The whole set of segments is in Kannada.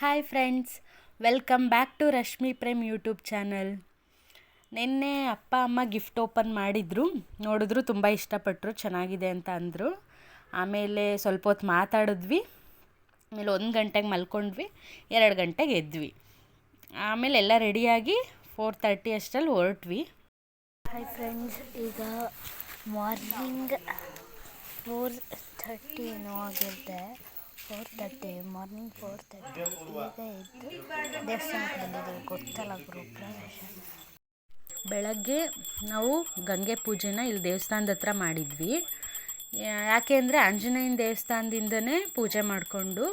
Hi friends welcome back to Rashmi Prem YouTube channel ನಿನ್ನೆ ಅಪ್ಪ, ಅಮ್ಮ ಗಿಫ್ಟ್ ಓಪನ್ ಮಾಡಿದರು. ನೋಡಿದ್ರು ತುಂಬ ಇಷ್ಟಪಟ್ಟರು ಚೆನ್ನಾಗಿದೆ ಅಂತ ಅಂದರು. ಆಮೇಲೆ ಸ್ವಲ್ಪ ಹೊತ್ತು ಮಾತಾಡಿದ್ವಿ. ಆಮೇಲೆ ಒಂದು ಗಂಟೆಗೆ ಮಲ್ಕೊಂಡ್ವಿ, ಎರಡು ಗಂಟೆಗೆ ಎದ್ವಿ. ಆಮೇಲೆ ಎಲ್ಲ ರೆಡಿಯಾಗಿ ಫೋರ್ ತರ್ಟಿ ಅಷ್ಟರಲ್ಲಿ ಹೊರಟ್ವಿ. ಹಾಯ್ ಫ್ರೆಂಡ್ಸ್ ಈಗ ಮಾರ್ನಿಂಗ್ ಫೋರ್ ಥರ್ಟಿ ಏನೋ ಆಗಿರುತ್ತೆ. Four thirty morning four thirty ಈಗ ಎದ್ದು ದೇವಸ್ಥಾನಕ್ಕೆ ಬಂದಿದ್ದೀವಿ ಗೊತ್ತಲ್ಲ ಗೃಹಪ್ರವೇಶ ಬೆಳಗ್ಗೆ ನಾವು ಗಂಗೆ ಪೂಜೆನ ಇಲ್ಲಿ ದೇವಸ್ಥಾನದ ಹತ್ರ ಮಾಡಿದ್ವಿ. ಯಾಕೆ ಅಂದರೆ ಆಂಜನೇಯನ ದೇವಸ್ಥಾನದಿಂದನೇ ಪೂಜೆ ಮಾಡಿಕೊಂಡು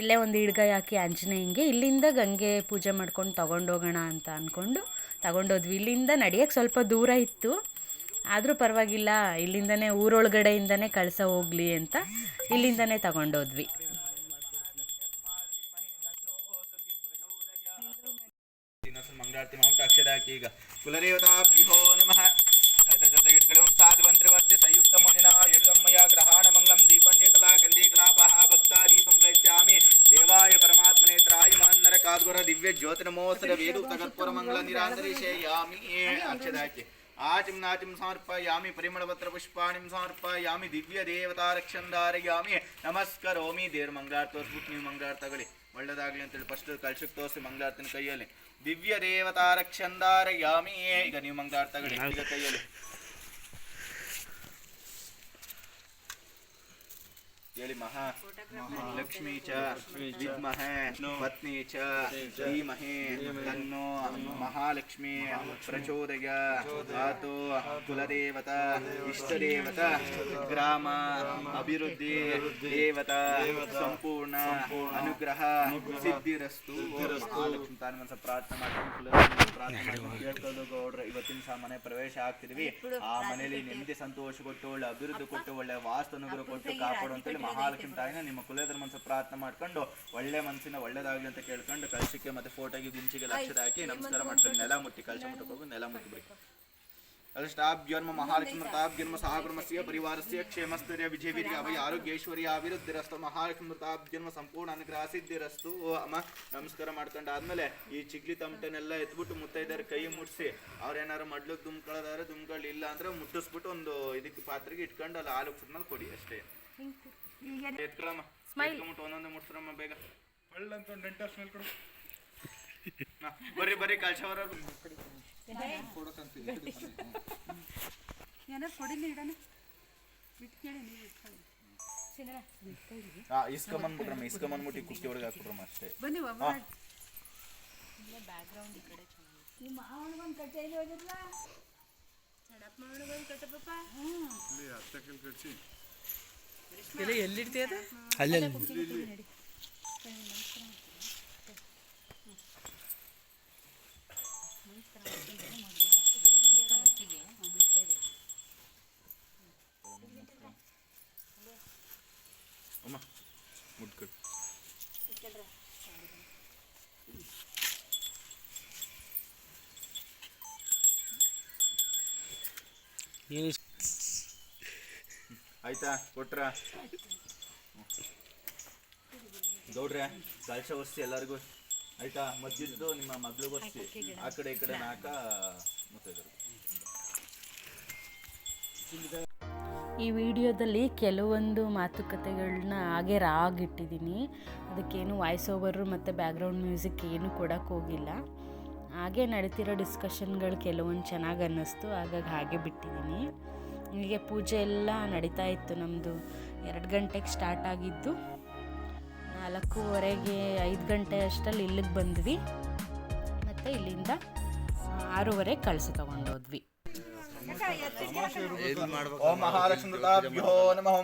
ಇಲ್ಲೇ ಒಂದು ಹಿಡ್ಗೈ ಹಾಕಿ ಆಂಜನೇಯಂಗೆ ಇಲ್ಲಿಂದ ಗಂಗೆ ಪೂಜೆ ಮಾಡ್ಕೊಂಡು ತಗೊಂಡೋಗೋಣ ಅಂತ ಅಂದ್ಕೊಂಡು ತಗೊಂಡೋದ್ವಿ. ಇಲ್ಲಿಂದ ನಡೆಯೋಕ್ಕೆ ಸ್ವಲ್ಪ ದೂರ ಇತ್ತು. ಆದರೂ ಪರವಾಗಿಲ್ಲ ಇಲ್ಲಿಂದನೇ ಊರೊಳಗಡೆಯಿಂದನೇ ಕಳಿಸೋ ಹೋಗಲಿ ಅಂತ ಇಲ್ಲಿಂದನೇ ತಗೊಂಡೋದ್ವಿ. ಈಗ ಕುಲದೇವತಾಭ್ಯೋ ನಮಃ ಅದರ ಜೊತೆಗೆ ಇಟ್ಕೊಳ್ಳಿ ಓಂ ಸಾಧ್ವಂತ್ರವರ್ತಿ ಸಂಯುಕ್ತ ಮುನಿನ ಯುಗಮ್ಮಯ ಗ್ರಹಾಣ ಮಂಗಲಂ ದೀಪಂ ಜೇತಲಾ ಗಂಧಿ ಕಲಾಪಃ ಭಕ್ತಾ ದೀಪಂ ಪ್ರಯಚ್ಚಾಮಿ ದೇವಾಯ ಪರಮಾತ್ಮನೆ ತ್ರಾಯ ಮಾನ್ನರ ಕಾದ್ಗುರ ದಿವ್ಯ ಜ್ಯೋತಿರ್ಮೋಸರ ವೇದುಕ್ತ ಕರ್ಪೂರ ಮಂಗಲ ನಿರಾಂತರಿಷೇಯಾಮಿ ಅಕ್ಷರ ಹಾಕಿ ಆಚಿಂ ನಾಚಿಂ ಸಮರ್ಪಯಾಮಿ ಪರಿಮಳಪತ್ರ ಪುಷ್ಪಾಣಿಂ ಸಮರ್ಪಯಾಮಿ ದಿವ್ಯ ದೇವತಾ ರಕ್ಷಂದಾರಯಾಮಿ ಒಳ್ಳೇದಾಗ್ಲಿ ಅಂತೇಳಿ ಫಸ್ಟ್ ಕಳ್ಸಕ್ಕೆ ತೋರಿಸಿ ಮಂಗಳಾರ್ತಿನ ಕೈಯಲ್ಲಿ. ದಿವ್ಯ ದೇವತಾರ ಕ್ಷಂದಾರ ಯಾಮಿಯೇ ಈಗ ನೀವು ಮಂಗಳಾರ್ತಿ ತಗೊಳ್ಳಿ ಈಗ ಕೈಯಲ್ಲಿ. ಹೇಳಿ ಮಹಾ ಲಕ್ಷ್ಮೀ ಚ ವಿದ್ಮಹೇ ಪತ್ನಿ ಚ ಧೀಮಹಿ ತನ್ನೋ ಮಹಾಲಕ್ಷ್ಮಿ ಪ್ರಚೋದಯ ಆತು ಕುಲದೇವತ ಇಷ್ಟದೇವತ ಗ್ರಾಮ ಅಭಿವೃದ್ಧಿ ದೇವತ ಸಂಪೂರ್ಣ ಅನುಗ್ರಹ ಸಿದ್ಧಿರಸ್ತು. ಮಹಾಲಕ್ಷ್ಮಿ ತಾನು ಪ್ರಾರ್ಥನೆ ಮಾಡ್ಕೊಂಡು ಪ್ರಾರ್ಥನೆ ಕೇಳ್ಕೊಂಡು ಗೌಡ್ರ ಇವತ್ತಿನ ಸಹ ಮನೆ ಪ್ರವೇಶ ಆಗ್ತಿದ್ವಿ. ಆ ಮನೆಯಲ್ಲಿ ನೆಮ್ಮದಿ ಸಂತೋಷ ಕೊಟ್ಟು ಒಳ್ಳೆ ಅಭಿವೃದ್ಧಿ ಕೊಟ್ಟು ಒಳ್ಳೆ ವಾಸ್ತು ಅನುಗ್ರಹ ಕೊಟ್ಟು ಕಾಪಾಡು ಅಂತೇಳಿ ಮಹಾಲಕ್ಷ್ಮಿ ತಾಯಿನ ನಿಮ್ಮ ಕುಲೇದ್ರ ಮನಸ್ಸು ಪ್ರಾರ್ಥನೆ ಮಾಡ್ಕೊಂಡು ಒಳ್ಳೆ ಮನಸ್ಸಿನ ಒಳ್ಳೇದಾಗ್ಲಿ ಅಂತ ಕೇಳ್ಕೊಂಡು ಕಳಶಕ್ಕೆ ಮತ್ತೆ ಫೋಟೋಗೆ ಗುಂಚಿಗೆ ಲಕ್ಷದ ಹಾಕಿ ನಮಸ್ಕಾರ ಮಾಡ್ಕೊಂಡು ನೆಲ ಮುಟ್ಟಿ ಕಳಶ ಮುಟ್ಟಕ್ಕೆ ಹೋಗಿ ನೆಲ ಮುಟ್ಟಬೇಕು ಅಷ್ಟಾಭ್ಯೋನ್ಮ ಮಹಾಲಕ್ಷ್ಮಿ ಜನ್ಮ ಸಹಕರ್ಮಸ್ಯ ಪರಿವಾರಸ್ಯ ಕ್ಷೇಮಸ್ಥರ್ಯ ವಿಜಯವೀರ್ಯ ಅಭಯ ಆರೋಗ್ಯೇಶ್ವರಿ ಅಭಿವೃದ್ಧಿರಸ್ತು. ಮಹಾಲಕ್ಷ್ಮಿ ಜನ್ಮ ಸಂಪೂರ್ಣ ಅನುಗ್ರಹ ಸಿದ್ಧಿರಸ್ತು ಅಮ್ಮ ನಮಸ್ಕಾರ ಮಾಡ್ಕೊಂಡು ಆದ್ಮೇಲೆ ಈ ಚಿಗ್ಲಿ ತಮಟನೆಲ್ಲ ಎತ್ಬಿಟ್ಟು ಮುತ್ತೈದಾರ ಕೈ ಮುಟ್ಸಿ. ಅವ್ರೇನಾರು ಮಡ್ಲು ದುಮ್ಕೊಳ್ಳೋದಾದ್ರೆ ದುಮ್ಗಳು ಇಲ್ಲ ಅಂದ್ರೆ ಮುಟ್ಟಿಸ್ಬಿಟ್ಟು ಒಂದು ಇದಕ್ಕೆ ಪಾತ್ರೆಗೆ ಇಟ್ಕೊಂಡು ಅಲ್ಲಿ ಹಾಲು ಕೊಡಿ ಅಷ್ಟೇ. ಎತ್ಕೊಳಮ್ಮ ಎತ್ಕೊಂಬಿಟ್ಟು ಒಂದೊಂದು ಮುಟ್ಸ್ರಮ್ಮ ಬೇಗ ಒಳ್ಳಂತ ಒಂದು ಎಂಟು ವರ್ಷ ಮೇಲೆ ಕೊಡು ಹಾ, ಬರ್ರಿ ಬರ್ರಿ ಕಳ್ಸವರವ್ರು ಏನಾರು ಕೊಡಿಲಿ ಇಡಣ ಬಿಟ್ಟು ಕೇಳಿ ನೀವು ಇಟ್ಕೊಳ್ಳಿ ಹಾ ಇಸ್ಕೊಂಬಂದ್ಬಿಟ್ರಮ್ಮ ಇಸ್ಕೊಂಬಂದ್ಬಿಟ್ಟು ಕುಕ್ಕಿ ಒಳಗೆ ಹಾಕ್ಬಿಟ್ರಮ್ಮ ಅಷ್ಟೇ ಬನ್ನಿ ಒಬ್ಬ ಹಾ. ಇಲ್ಲಿ ಎಲ್ಲಿಡ್ತೀಯ ಅಲ್ಲೇ ಅಮ್ಮ ಮುಟ್ಕೊಡಿ ಆಯ್ತಾ? ಕೊಟ್ರ? ಗೌಡ್ರೆ ಕಳಶ ವಸ್ತಿ ಎಲ್ಲರಿಗೂ. ಆಯ್ತಾ? ಮದ್ದಿದ್ದು ನಿಮ್ಮ ಮಗ್ಳು ವಸ್ತಿ. ಆ ಕಡೆ ಈ ಕಡೆ ನಾಕ ಈ ವಿಡಿಯೋದಲ್ಲಿ ಕೆಲವೊಂದು ಮಾತುಕತೆಗಳನ್ನ ಹಾಗೆ ರಾಗಿಟ್ಟಿದ್ದೀನಿ. ಅದಕ್ಕೇನು ವಾಯ್ಸ್ ಓವರು ಮತ್ತು ಬ್ಯಾಕ್ಗ್ರೌಂಡ್ ಮ್ಯೂಸಿಕ್ ಏನು ಕೊಡೋಕ್ಕೆ ಹೋಗಿಲ್ಲ. ಹಾಗೆ ನಡೀತಿರೋ ಡಿಸ್ಕಷನ್ಗಳು ಕೆಲವೊಂದು ಚೆನ್ನಾಗಿ ಅನ್ನಿಸ್ತು. ಹಾಗಾಗಿ ಹಾಗೆ ಬಿಟ್ಟಿದ್ದೀನಿ. ಹೀಗೆ ಪೂಜೆ ಎಲ್ಲ ನಡೀತಾ ಇತ್ತು ನಮ್ಮದು ಎರಡು ಗಂಟೆಗೆ ಸ್ಟಾರ್ಟ್ ಆಗಿದ್ದು. ನಾಲ್ಕೂವರೆಗೆ ಐದು ಗಂಟೆ ಅಷ್ಟರಲ್ಲಿ ಇಲ್ಲಿಗೆ ಬಂದ್ವಿ. ಮತ್ತು ಇಲ್ಲಿಂದ ಆರೂವರೆಗೆ ಕಳಿಸಿ ತೊಗೊಂಡೋದ್ವಿ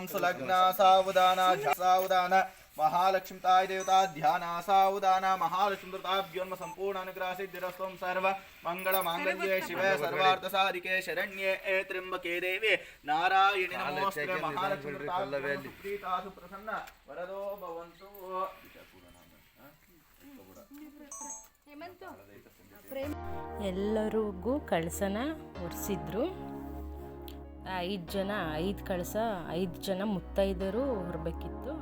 ಸುಲಗ್ನ ಸಾವಧಾನ ಸಾವಧಾನ ಮಹಾಲಕ್ಷ್ಮಿ ತಾಯಿ ದೇವತಾ ಧ್ಯಾನ ಸಾವುದಾನ ಮಹಾಲಕ್ಷ್ಮಿ ನಮಃ ಸಂಪೂರ್ಣ ಅನುಗ್ರಹ ಸಿದ್ಧಿರಸ್ತೋಂ ಸರ್ವ ಮಂಗಳ ಮಾಂಗಲ್ಯ ಶಿವ ಸರ್ವಾರ್ಥ ಸಾಧಿಕೆ ಶರಣ್ಯೆ ಏ ತ್ರಿಂಬಕೇ ದೇವಿ ನಾರಾಯಣಿ ನಮೋಸ್ತುತೆ ಮಹಾಲಕ್ಷ್ಮಿ ಪ್ರಸನ್ನ ವರದೋ ಭವಂತು ಎಲ್ಲರಿಗೂ ಕಳಸನ ಒರೆಸಿದ್ರು ಐದು ಜನ ಐದು ಕಳಸ ಐದು ಜನ ಮುತ್ತೈದರು ಹೊರಬೇಕಿತ್ತು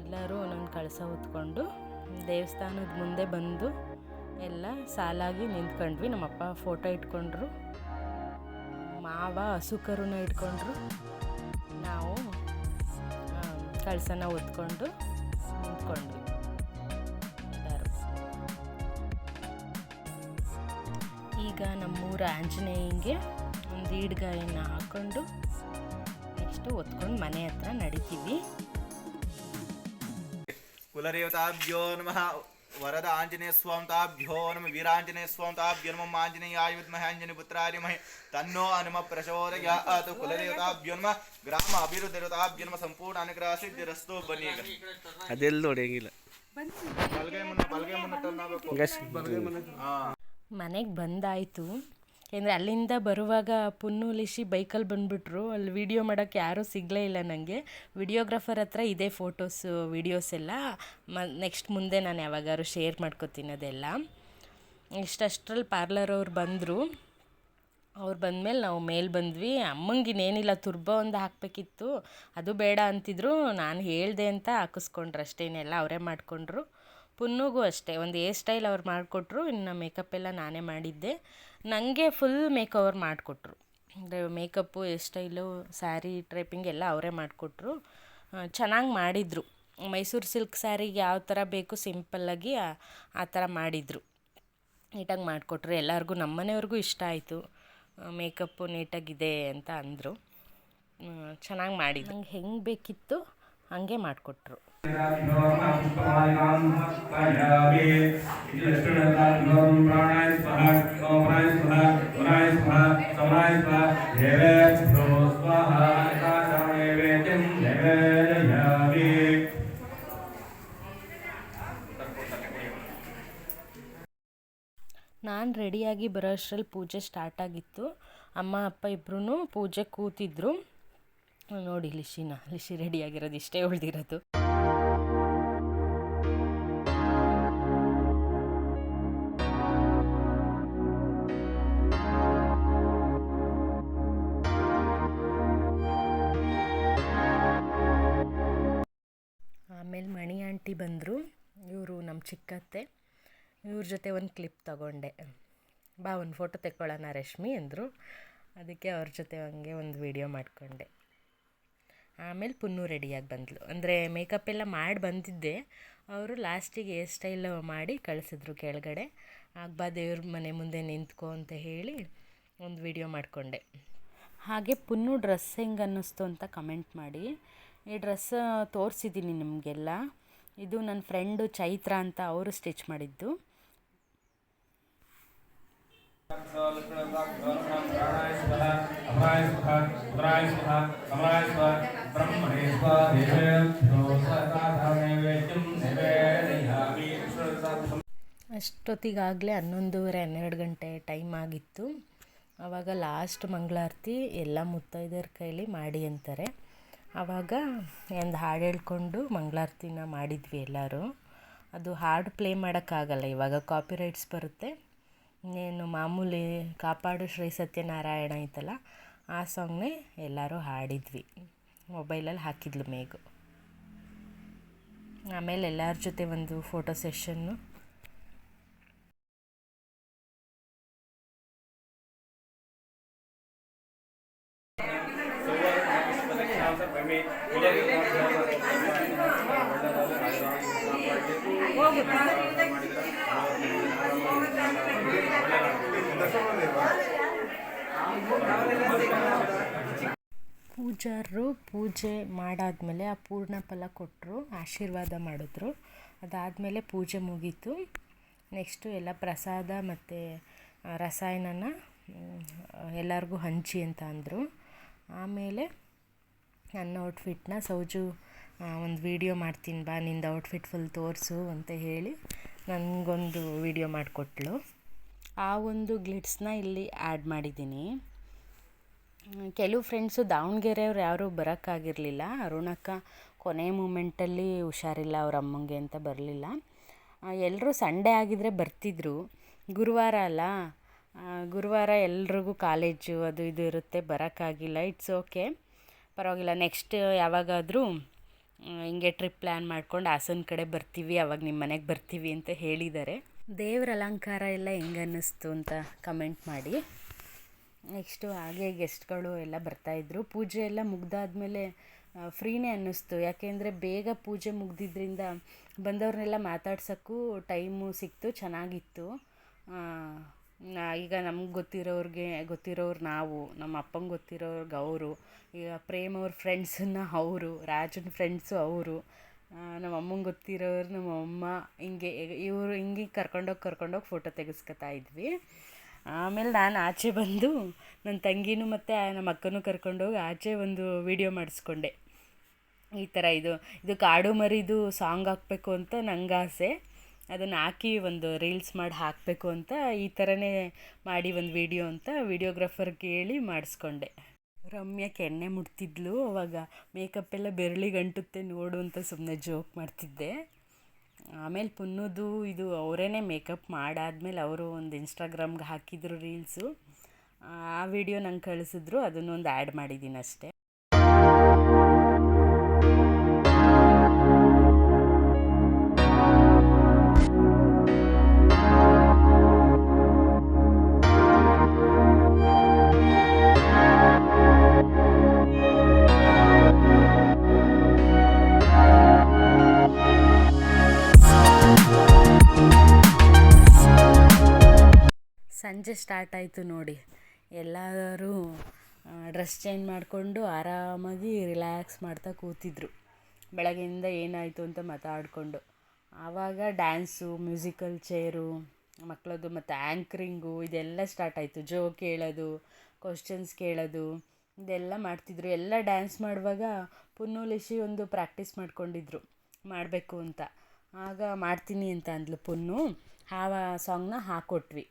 ಎಲ್ಲರೂ ಒಂದೊಂದು ಕಳಸ ಹೊತ್ಕೊಂಡು ದೇವಸ್ಥಾನದ ಮುಂದೆ ಬಂದು ಎಲ್ಲ ಸಾಲಾಗಿ ನಿಂತ್ಕೊಂಡ್ವಿ. ನಮ್ಮಪ್ಪ ಫೋಟೋ ಇಟ್ಕೊಂಡ್ರು, ಮಾವ ಹಸುಕರುನ ಇಟ್ಕೊಂಡ್ರು. ನಾವು ಕಳಸನ ಹೊತ್ಕೊಂಡು ನಿಂತ್ಕೊಂಡ್ವಿ. ಈಗ ನಮ್ಮೂರ ಆಂಜನೇಯಂಗೆ ಒಂದು ಈಡ್ಗಾಯನ್ನು ಹಾಕ್ಕೊಂಡು ನೆಕ್ಸ್ಟು ಹೊತ್ಕೊಂಡು ಮನೆ ಹತ್ರ ನಡಿತೀವಿ. ಕುಲದೇವತಾಭ್ಯೋ ನಮಃ. ವರದ ಆಂಜನೇಯ ಸ್ವಾಂ ತಾಭ್ಯೋ ನಮ. ವೀರಾಂಜನೇಯ ಸ್ವಾಂ ತಾಭ್ಯೋ ನಮ. ಆಂಜನೇಯಾಯ ವಿದ್ಮಹೆ ಆಂಜನೇಯ ಪುತ್ರಾಯ ಮಹೆ. ತನ್ನೋ ಹನುಮ ಪ್ರಚೋದಯಾತ್ ಕುಲದೇವತಾಭ್ಯೋ ನಮ. ಗ್ರಾಮ ಅಭಿವೃದ್ಧಿ ದೇವತಾಭ್ಯೋ ನಮ. ಸಂಪೂರ್ಣ ಅನುಗ್ರಹ ಸಿದ್ಧಿರಸ್ತು ಬನ್ನಿ ಈಗ. ಅದೆಲ್ಲ ಹೊಡೆಯಂಗಿಲ್ಲ. ಬಲ್ಗೈ ಮುನ್ನ ಬಲ್ಗೈ ಮುನ್ನ ಆಗ್ಬೇಕು. ಹಾ. ಮನೆಗೆ ಬಂದಾಯಿತು. ಏಕೆಂದರೆ ಅಲ್ಲಿಂದ ಬರುವಾಗ ಪುನ್ನೂಲಿಶಿ ಬೈಕಲ್ಲಿ ಬಂದುಬಿಟ್ರು. ಅಲ್ಲಿ ವಿಡಿಯೋ ಮಾಡೋಕ್ಕೆ ಯಾರೂ ಸಿಗಲೇ ಇಲ್ಲ ನನಗೆ ವಿಡಿಯೋಗ್ರಾಫರ್ ಹತ್ರ ಇದೆ ಫೋಟೋಸು, ವಿಡಿಯೋಸ್ ಎಲ್ಲ. ಮ, ನೆಕ್ಸ್ಟ್ ಮುಂದೆ ನಾನು ಯಾವಾಗಾದ್ರು ಶೇರ್ ಮಾಡ್ಕೊತೀನಿ ಅದೆಲ್ಲ ಇಷ್ಟಷ್ಟರಲ್ಲಿ ಪಾರ್ಲರ್ ಅವ್ರು ಬಂದರು. ಅವ್ರು ಬಂದಮೇಲೆ ನಾವು ಮೇಲೆ ಬಂದ್ವಿ. ಅಮ್ಮಂಗೆ ಇನ್ನೇನಿಲ್ಲ, ತುರ್ಬ ಒಂದು ಹಾಕಬೇಕಿತ್ತು. ಅದು ಬೇಡ ಅಂತಿದ್ರು. ನಾನು ಹೇಳಿದೆ ಅಂತ ಹಾಕಿಸ್ಕೊಂಡ್ರು ಅಷ್ಟೇನೆಲ್ಲ ಅವರೇ ಮಾಡಿಕೊಂಡ್ರು. ಪುನ್ನೂಗೂ ಅಷ್ಟೇ. ಒಂದು ಏರ್ ಸ್ಟೈಲ್ ಅವ್ರು ಮಾಡಿಕೊಟ್ರು, ಇನ್ನು ಮೇಕಪ್ ಎಲ್ಲ ನಾನೇ ಮಾಡಿದ್ದೆ. ನನಗೆ ಫುಲ್ ಮೇಕ್ ಓವರ್ ಮಾಡಿಕೊಟ್ರು. ಅಂದರೆ makeup hair style sari draping ಎಲ್ಲ ಅವರೇ ಮಾಡಿಕೊಟ್ರು. ಚೆನ್ನಾಗಿ ಮಾಡಿದರು. ಮೈಸೂರು ಸಿಲ್ಕ್ ಸ್ಯಾರಿಗೆ ಯಾವ ಥರ ಬೇಕು ಸಿಂಪಲ್ಲಾಗಿ ಆ- ಥರ ಮಾಡಿದರು. ನೀಟಾಗಿ ಮಾಡಿಕೊಟ್ರು. ಎಲ್ಲರಿಗೂ, ನಮ್ಮ ಮನೆಯವ್ರಿಗೂ ಇಷ್ಟ ಆಯಿತು. ಮೇಕಪ್ಪು ನೀಟಾಗಿದೆ ಅಂತ ಅಂದರು. ಚೆನ್ನಾಗಿ ಮಾಡಿದ್ದು ನಂಗೆ ಹೆಂಗೆ ಬೇಕಿತ್ತು ಹಂಗೆ ಮಾಡಿಕೊಟ್ರು. ನಾನು ರೆಡಿಯಾಗಿ ಬರೋ ಅಷ್ಟ್ರಲ್ಲಿ ಪೂಜೆ ಸ್ಟಾರ್ಟ್ ಆಗಿತ್ತು. ಅಮ್ಮ, ಅಪ್ಪ ಇಬ್ಬರೂ ಪೂಜೆ ಕೂತಿದ್ರು. ನೋಡಿ, ಲಿಶಿನ, ಲಿಶಿ ರೆಡಿಯಾಗಿರೋದು ಇಷ್ಟೇ ಉಳ್ದಿರೋದು. ಆಮೇಲೆ ಮಣಿ ಆಂಟಿ ಬಂದರು. ಇವರು ನಮ್ಮ ಚಿಕ್ಕತ್ತೆ. ಇವ್ರ ಜೊತೆ ಒಂದು ಕ್ಲಿಪ್ ತಗೊಂಡೆ. ಬಾ, ಒಂದು ಫೋಟೋ ತೆಕ್ಕೊಳ್ಳೋಣ ರಶ್ಮಿ ಅಂದರು. ಅದಕ್ಕೆ ಅವ್ರ ಜೊತೆ ಹಂಗೆ ಒಂದು ವಿಡಿಯೋ ಮಾಡಿಕೊಂಡೆ. ಆಮೇಲೆ ಪುನ್ನು ರೆಡಿಯಾಗಿ ಬಂದಳು ಅಂದರೆ ಮೇಕಪ್ ಎಲ್ಲ ಮಾಡಿ ಬಂದಿದ್ದೆ. ಅವರು ಲಾಸ್ಟಿಗೆ ಹೇರ್ ಸ್ಟೈಲ್ ಮಾಡಿ ಕಳಿಸಿದ್ರು ಕೆಳಗಡೆ. ಬಾ, ದೇವ್ರ ಮನೆ ಮುಂದೆ ನಿಂತ್ಕೊ ಅಂತ ಹೇಳಿ ಒಂದು ವಿಡಿಯೋ ಮಾಡಿಕೊಂಡೆ. ಹಾಗೆ ಪುನ್ನು ಡ್ರೆಸ್ ಹೆಂಗೆ ಅನ್ನಿಸ್ತು ಅಂತ ಕಮೆಂಟ್ ಮಾಡಿ. ಈ ಡ್ರೆಸ್ ತೋರಿಸಿದ್ದೀನಿ ನಿಮಗೆಲ್ಲ. ಇದು ನನ್ನ ಫ್ರೆಂಡು ಚೈತ್ರ ಅಂತ ಅವರು ಸ್ಟಿಚ್ ಮಾಡಿದ್ದು. ಅಷ್ಟೊತ್ತಿಗಾಗಲೇ ಹನ್ನೊಂದೂವರೆ ಹನ್ನೆರಡು ಗಂಟೆ ಟೈಮ್ ಆಗಿತ್ತು. ಆವಾಗ ಲಾಸ್ಟ್ ಮಂಗಳಾರತಿ ಎಲ್ಲ ಮುತ್ತೈದರ ಕೈಲಿ ಮಾಡಿ ಅಂತಾರೆ. ಆವಾಗ ಒಂದು ಹಾಡು ಹೇಳ್ಕೊಂಡು ಮಂಗಳಾರತಿನ ಮಾಡಿದ್ವಿ ಎಲ್ಲರೂ. ಅದು ಹಾಡು ಪ್ಲೇ ಮಾಡೋಕ್ಕಾಗಲ್ಲ, ಇವಾಗ ಕಾಪಿರೈಟ್ಸ್ ಬರುತ್ತೆ. ಇನ್ನೇನು ಮಾಮೂಲಿ ಕಾಪಾಡು ಶ್ರೀ ಸತ್ಯನಾರಾಯಣ ಐತಲ್ಲ, ಆ ಸಾಂಗ್ನೇ ಎಲ್ಲರೂ ಹಾಡಿದ್ವಿ. ಮೊಬೈಲಲ್ಲಿ ಹಾಕಿದ್ಲು ಮೇಗು ಆಮೇಲೆ ಎಲ್ಲರ ಜೊತೆ ಒಂದು ಫೋಟೋ ಸೆಷನ್ನು ಪೂಜಾರರು ಪೂಜೆ ಮಾಡಾದ್ಮೇಲೆ ಆ ಪೂರ್ಣ ಫಲ ಕೊಟ್ಟರು ಆಶೀರ್ವಾದ ಮಾಡಿದ್ರು. ಅದಾದಮೇಲೆ ಪೂಜೆ ಮುಗೀತು. ನೆಕ್ಸ್ಟು ಎಲ್ಲ ಪ್ರಸಾದ ಮತ್ತು ರಸಾಯನನ ಎಲ್ಲರಿಗೂ ಹಂಚಿ ಅಂತ ಅಂದರು. ಆಮೇಲೆ ನನ್ನ ಔಟ್ಫಿಟ್ನ ಸೌಜು ಒಂದು ವಿಡಿಯೋ ಮಾಡ್ತೀನಿ ಬಾ, ನಿಂದು ಔಟ್ಫಿಟ್ ಫುಲ್ ತೋರಿಸು ಅಂತ ಹೇಳಿ ನನಗೊಂದು ವಿಡಿಯೋ ಮಾಡಿಕೊಟ್ಳು ಆ ಒಂದು ಗ್ಲಿಟ್ಸ್ನ ಇಲ್ಲಿ ಆ್ಯಡ್ ಮಾಡಿದ್ದೀನಿ. ಕೆಲವು ಫ್ರೆಂಡ್ಸು ದಾವಣಗೆರೆಯವ್ರು ಯಾರೂ ಬರೋಕ್ಕಾಗಿರಲಿಲ್ಲ. ಅರುಣಕ್ಕ ಕೊನೆ ಮೂಮೆಂಟಲ್ಲಿ ಹುಷಾರಿಲ್ಲ, ಅವ್ರ ಅಮ್ಮಂಗೆ ಅಂತ ಬರಲಿಲ್ಲ. ಎಲ್ಲರೂ ಸಂಡೇ ಆಗಿದ್ದರೆ ಬರ್ತಿದ್ರು. ಗುರುವಾರ ಅಲ್ಲ ಗುರುವಾರ ಎಲ್ರಿಗೂ ಕಾಲೇಜು ಅದು ಇದು ಇರುತ್ತೆ, ಬರೋಕ್ಕಾಗಿಲ್ಲ. ಇಟ್ಸ್ ಓಕೆ ಪರವಾಗಿಲ್ಲ ನೆಕ್ಸ್ಟ್ ಯಾವಾಗಾದರೂ ಹಿಂಗೆ ಟ್ರಿಪ್ ಪ್ಲ್ಯಾನ್ ಮಾಡ್ಕೊಂಡು ಹಾಸನ ಕಡೆ ಬರ್ತೀವಿ, ಅವಾಗ ನಿಮ್ಮ ಮನೆಗೆ ಬರ್ತೀವಿ ಅಂತ ಹೇಳಿದ್ದಾರೆ. ದೇವ್ರ ಅಲಂಕಾರ ಎಲ್ಲ ಹೆಂಗನ್ನಿಸ್ತು ಅಂತ ಕಮೆಂಟ್ ಮಾಡಿ. ನೆಕ್ಸ್ಟು ಹಾಗೆ ಗೆಸ್ಟ್ಗಳು ಎಲ್ಲ ಬರ್ತಾಯಿದ್ರು ಪೂಜೆ ಎಲ್ಲ ಮುಗ್ದಾದ್ಮೇಲೆ ಫ್ರೀನೇ ಅನ್ನಿಸ್ತು. ಯಾಕೆಂದರೆ ಬೇಗ ಪೂಜೆ ಮುಗ್ದಿದ್ರಿಂದ ಬಂದವ್ರನ್ನೆಲ್ಲ ಮಾತಾಡ್ಸೋಕ್ಕೂ ಟೈಮು ಸಿಕ್ತು, ಚೆನ್ನಾಗಿತ್ತು. ಈಗ ನಮ್ಗೆ ಗೊತ್ತಿರೋರಿಗೆ, ಗೊತ್ತಿರೋರು ನಾವು, ನಮ್ಮ ಅಪ್ಪಂಗೆ ಗೊತ್ತಿರೋರ್ಗೆ ಅವರು ಈಗ ಪ್ರೇಮ್ ಅವ್ರ ಫ್ರೆಂಡ್ಸನ್ನ ಅವರು, ರಾಜನ ಫ್ರೆಂಡ್ಸು ಅವರು ನಮ್ಮ ಅಮ್ಮಂಗೆ ಗೊತ್ತಿರೋರು ನಮ್ಮ ಅಮ್ಮ, ಹಿಂಗೆ, ಇವರು ಹಿಂಗೆ ಕರ್ಕೊಂಡೋಗಿ ಕರ್ಕೊಂಡೋಗಿ ಫೋಟೋ ತೆಗೆಸ್ಕೊತಾ ಇದ್ವಿ. ಆಮೇಲೆ ನಾನು ಆಚೆ ಬಂದು ನನ್ನ ತಂಗಿನೂ ಮತ್ತು ನಮ್ಮ ಅಕ್ಕನೂ ಕರ್ಕೊಂಡೋಗಿ ಆಚೆ ಒಂದು ವಿಡಿಯೋ ಮಾಡಿಸ್ಕೊಂಡೆ. ಈ ಥರ ಇದು ಇದು ಕಾಡು ಮರಿದು ಸಾಂಗ್ ಹಾಕಬೇಕು ಅಂತ ನಂಗೆ ಆಸೆ. ಅದನ್ನು ಹಾಕಿ ಒಂದು ರೀಲ್ಸ್ ಮಾಡಿ ಹಾಕಬೇಕು ಅಂತ ಈ ಥರನೇ ಮಾಡಿ ಒಂದು ವಿಡಿಯೋ ಅಂತ ವೀಡಿಯೋಗ್ರಾಫರ್ ಕೇಳಿ ಮಾಡಿಸ್ಕೊಂಡೆ. ರಮ್ಯಕ್ಕೆ ಎಣ್ಣೆ ಮುಟ್ತಿದ್ಲು ಅವಾಗ. ಮೇಕಪ್ ಎಲ್ಲ ಬೆರಳಿಗೆ ಅಂಟುತ್ತೆ ನೋಡು ಅಂತ ಸುಮ್ಮನೆ ಜೋಕ್ ಮಾಡ್ತಿದ್ದೆ. ಆಮೇಲೆ ಪುನ್ನದು ಇದು ಅವರೇ ಮೇಕಪ್ ಮಾಡಾದ್ಮೇಲೆ ಅವರು ಒಂದು ಇನ್ಸ್ಟಾಗ್ರಾಮ್ಗೆ ಹಾಕಿದ್ರು ರೀಲ್ಸು. ಆ ವಿಡಿಯೋ ನಂಗೆ ಕಳಿಸಿದ್ರು, ಅದನ್ನೊಂದು ಆ್ಯಡ್ ಮಾಡಿದ್ದೀನಿ ಅಷ್ಟೇ ಸಂಜೆ ಸ್ಟಾರ್ಟ್ ಆಯಿತು ನೋಡಿ. ಎಲ್ಲರೂ ಡ್ರೆಸ್ ಚೇಂಜ್ ಮಾಡಿಕೊಂಡು ಆರಾಮಾಗಿ ರಿಲ್ಯಾಕ್ಸ್ ಮಾಡ್ತಾ ಕೂತಿದ್ರು. ಬೆಳಗ್ಗೆಯಿಂದ ಏನಾಯಿತು ಅಂತ ಮಾತಾಡಿಕೊಂಡು. ಆವಾಗ ಡ್ಯಾನ್ಸು, ಮ್ಯೂಸಿಕಲ್ ಚೇರು ಮಕ್ಕಳದ್ದು ಮತ್ತು ಆ್ಯಂಕ್ರಿಂಗು ಇದೆಲ್ಲ ಸ್ಟಾರ್ಟ್ ಆಯಿತು. ಜೋಕ್ ಕೇಳೋದು ಕ್ವಶನ್ಸ್ ಕೇಳೋದು, ಇದೆಲ್ಲ ಮಾಡ್ತಿದ್ರು. ಎಲ್ಲ ಡ್ಯಾನ್ಸ್ ಮಾಡುವಾಗ ಪುನ್ನುಲಿಸಿ ಒಂದು ಪ್ರಾಕ್ಟೀಸ್ ಮಾಡ್ಕೊಂಡಿದ್ರು. ಮಾಡಬೇಕು ಅಂತ. ಆಗ ಮಾಡ್ತೀನಿ ಅಂತ ಅಂದ್ಲು ಪುನ್ನು. ಆ ಸಾಂಗ್ನ ಹಾಕ್ಕೊಟ್ವಿ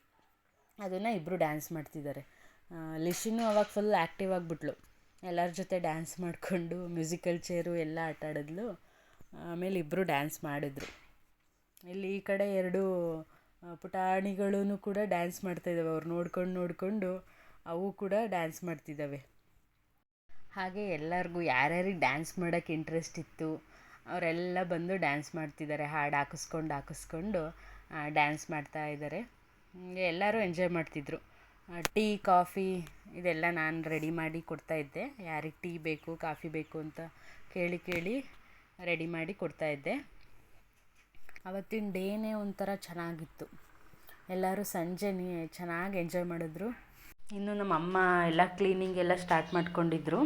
ಅದನ್ನು ಇಬ್ಬರು ಡ್ಯಾನ್ಸ್ ಮಾಡ್ತಿದ್ದಾರೆ. ಲಿಶಿನೂ ಅವಾಗ ಫುಲ್ ಆ್ಯಕ್ಟಿವ್ ಆಗಿಬಿಟ್ಲು. ಎಲ್ಲರ ಜೊತೆ ಡ್ಯಾನ್ಸ್ ಮಾಡಿಕೊಂಡು ಮ್ಯೂಸಿಕಲ್ ಚೇರು ಎಲ್ಲ ಆಟ ಆಡಿದ್ಲು. ಆಮೇಲೆ ಇಬ್ಬರು ಡ್ಯಾನ್ಸ್ ಮಾಡಿದ್ರು. ಇಲ್ಲಿ ಈ ಕಡೆ ಎರಡು ಪುಟಾಣಿಗಳೂ ಕೂಡ ಡ್ಯಾನ್ಸ್ ಮಾಡ್ತಾಯಿದ್ದಾವೆ ಅವ್ರು ನೋಡ್ಕೊಂಡು ನೋಡಿಕೊಂಡು ಅವು ಕೂಡ ಡ್ಯಾನ್ಸ್ ಮಾಡ್ತಿದ್ದಾವೆ ಹಾಗೆ ಎಲ್ಲರಿಗೂ ಯಾರ್ಯಾರಿಗೆ ಡ್ಯಾನ್ಸ್ ಮಾಡೋಕ್ಕೆ ಇಂಟ್ರೆಸ್ಟ್ ಇತ್ತು, ಅವರೆಲ್ಲ ಬಂದು ಡ್ಯಾನ್ಸ್ ಮಾಡ್ತಿದ್ದಾರೆ. ಹಾಡು ಹಾಕಿಸ್ಕೊಂಡು ಹಾಕಿಸ್ಕೊಂಡು ಡ್ಯಾನ್ಸ್ ಮಾಡ್ತಾ ಇದ್ದಾರೆ ಹಂಗೆ ಎಲ್ಲರೂ ಎಂಜಾಯ್ ಮಾಡ್ತಿದ್ರು. ಟೀ, ಕಾಫಿ ಇದೆಲ್ಲ ನಾನು ರೆಡಿ ಮಾಡಿ ಕೊಡ್ತಾಯಿದ್ದೆ ಯಾರಿಗೆ ಟೀ ಬೇಕು, ಕಾಫಿ ಬೇಕು ಅಂತ ಕೇಳಿ ಕೇಳಿ ರೆಡಿ ಮಾಡಿ ಕೊಡ್ತಾಯಿದ್ದೆ ಅವತ್ತಿನ ಡೇನೇ ಒಂಥರ ಚೆನ್ನಾಗಿತ್ತು. ಎಲ್ಲರೂ ಸಂಜೆನೇ ಚೆನ್ನಾಗಿ ಎಂಜಾಯ್ ಮಾಡಿದ್ರು. ಇನ್ನು ನಮ್ಮ ಅಮ್ಮ ಎಲ್ಲ ಕ್ಲೀನಿಂಗ್ ಎಲ್ಲ ಸ್ಟಾರ್ಟ್ ಮಾಡ್ಕೊಂಡಿದ್ರು.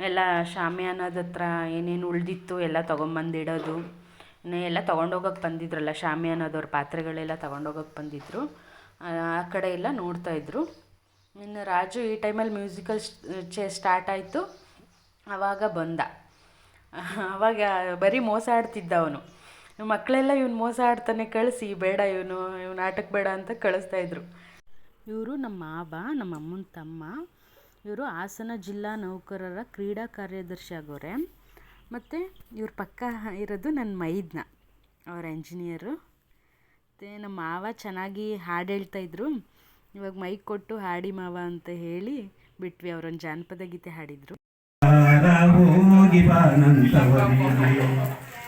ಎಲ್ಲ ಶಾಮಿಯಾನದ ಹತ್ರ ಏನೇನು ಉಳಿದಿತ್ತು ಎಲ್ಲ ತೊಗೊಂಬಂದಿಡೋದು. ಎಲ್ಲ ತೊಗೊಂಡೋಗಕ್ಕೆ ಬಂದಿದ್ರಲ್ಲ ಶಾಮಿಯಾನದವ್ರ ಪಾತ್ರೆಗಳೆಲ್ಲ ತೊಗೊಂಡೋಗಕ್ಕೆ ಬಂದಿದ್ದರು ಆ ಕಡೆ ಎಲ್ಲ ನೋಡ್ತಾಯಿದ್ರು ಇನ್ನು ರಾಜು ಈ ಟೈಮಲ್ಲಿ ಮ್ಯೂಸಿಕಲ್ ಚೇ ಸ್ಟಾರ್ಟ್ ಆಯಿತು. ಆವಾಗ ಬಂದ. ಆವಾಗ ಬರೀ ಮೋಸ ಆಡ್ತಿದ್ದ ಅವನು ಮಕ್ಕಳೆಲ್ಲ ಇವನು ಮೋಸ ಆಡ್ತಾನೆ ಕಳಿಸಿ, ಬೇಡ ಇವನು ಇವನು ಆಟಕ್ಕೆ ಬೇಡ ಅಂತ ಕಳಿಸ್ತಾಯಿದ್ರು ಇವರು ನಮ್ಮ ಮಾವ, ನಮ್ಮ ಅಮ್ಮನ ತಮ್ಮ, ಇವರು ಹಾಸನ ಜಿಲ್ಲಾ ನೌಕರರ ಕ್ರೀಡಾ ಕಾರ್ಯದರ್ಶಿ ಆಗೋರೆ. ಮತ್ತು ಇವ್ರ ಪಕ್ಕ ಇರೋದು ನನ್ನ ಮೈದ್ನ. ಅವ್ರ ಎಂಜಿನಿಯರು ಮತ್ತು ನಮ್ಮ ಮಾವ ಚೆನ್ನಾಗಿ ಹಾಡು ಹೇಳ್ತಾಯಿದ್ರು ಇವಾಗ ಮೈಕ್ ಕೊಟ್ಟು ಹಾಡಿ ಮಾವ ಅಂತ ಹೇಳಿ ಬಿಟ್ವಿ, ಅವರೊಂದು ಜಾನಪದ ಗೀತೆ ಹಾಡಿದರು.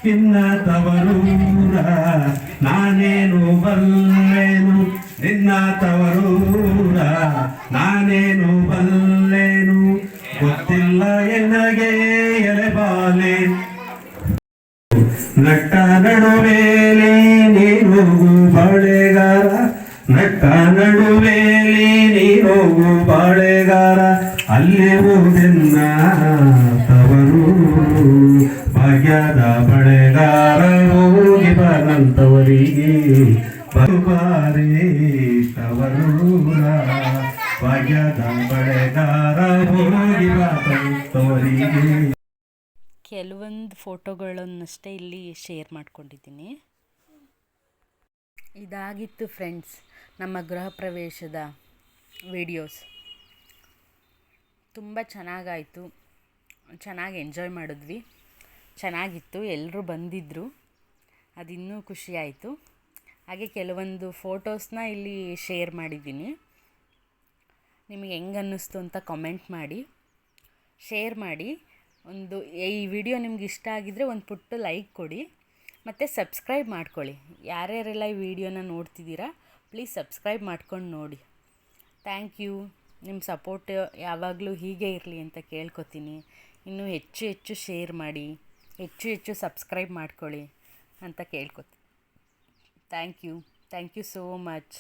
ನಿನ್ನ ತವರೂರ ನಾನೇನು ಬಲ್ಲೇನು? ನಿನ್ನ ತವರೂರ ನಾನೇನು ಬಲ್ಲೇನು? ಗೊತ್ತಿಲ್ಲ ಎನಗೆ ಎಲೆಬಾಲೆ ನಟ್ಟ ನಡುವೇಲಿ ನೀನು ನಟ್ಟ ನಡುವೇಲಿ ನೀನು ಬಾಳೆಗಾರ ಅಲ್ಲಿ ಊರಿನ ತವರು ಭಾಗ್ಯದ ಬಳೆಗಾರ ಹೋಗಿ ಬರಂತವರಿಗೆ ಬರುಬಾರಿ ತವರೂರ ಭಾಗ್ಯದ ಬಳೆಗಾರ ಹೋಗಿ ಬರಂತವರಿಗೆ ಕೆಲವೊಂದು ಫೋಟೋಗಳನ್ನಷ್ಟೇ ಇಲ್ಲಿ ಶೇರ್ ಮಾಡ್ಕೊಂಡಿದ್ದೀನಿ. ಇದಾಗಿತ್ತು ಫ್ರೆಂಡ್ಸ್, ನಮ್ಮ ಗೃಹ ಪ್ರವೇಶದ ವಿಡಿಯೋಸ್ ತುಂಬ ಚೆನ್ನಾಗಾಯಿತು. ಚೆನ್ನಾಗಿ ಎಂಜಾಯ್ ಮಾಡಿದ್ವಿ. ಚೆನ್ನಾಗಿತ್ತು ಎಲ್ಲರೂ ಬಂದಿದ್ದರು ಅದಿನ್ನೂ ಇನ್ನೂ ಖುಷಿ ಆಯಿತು ಹಾಗೆ ಕೆಲವೊಂದು ಫೋಟೋಸ್ನ ಇಲ್ಲಿ ಶೇರ್ ಮಾಡಿದ್ದೀನಿ. ನಿಮಗೆ ಹೆಂಗೆ ಅನ್ನಿಸ್ತು ಅಂತ ಕಮೆಂಟ್ ಮಾಡಿ. ಶೇರ್ ಮಾಡಿ. ಒಂದು, ಈ ವಿಡಿಯೋ ನಿಮ್ಗೆ ಇಷ್ಟ ಆಗಿದರೆ ಒಂದು ಪುಟ್ಟ ಲೈಕ್ ಕೊಡಿ. ಮತ್ತು ಸಬ್ಸ್ಕ್ರೈಬ್ ಮಾಡ್ಕೊಳ್ಳಿ. ಯಾರ್ಯಾರೆಲ್ಲ ಈ ವಿಡಿಯೋನ ನೋಡ್ತಿದ್ದೀರಾ ಪ್ಲೀಸ್ ಸಬ್ಸ್ಕ್ರೈಬ್ ಮಾಡ್ಕೊಂಡು ನೋಡಿ. ಥ್ಯಾಂಕ್ ಯು ನಿಮ್ಮ ಸಪೋರ್ಟ್ ಯಾವಾಗಲೂ ಹೀಗೆ ಇರಲಿ ಅಂತ ಕೇಳ್ಕೊತೀನಿ. ಇನ್ನೂ ಹೆಚ್ಚು ಹೆಚ್ಚು ಶೇರ್ ಮಾಡಿ, ಹೆಚ್ಚು ಹೆಚ್ಚು ಸಬ್ಸ್ಕ್ರೈಬ್ ಮಾಡ್ಕೊಳ್ಳಿ ಅಂತ ಕೇಳ್ಕೊತೀನಿ. Thank you thank you so much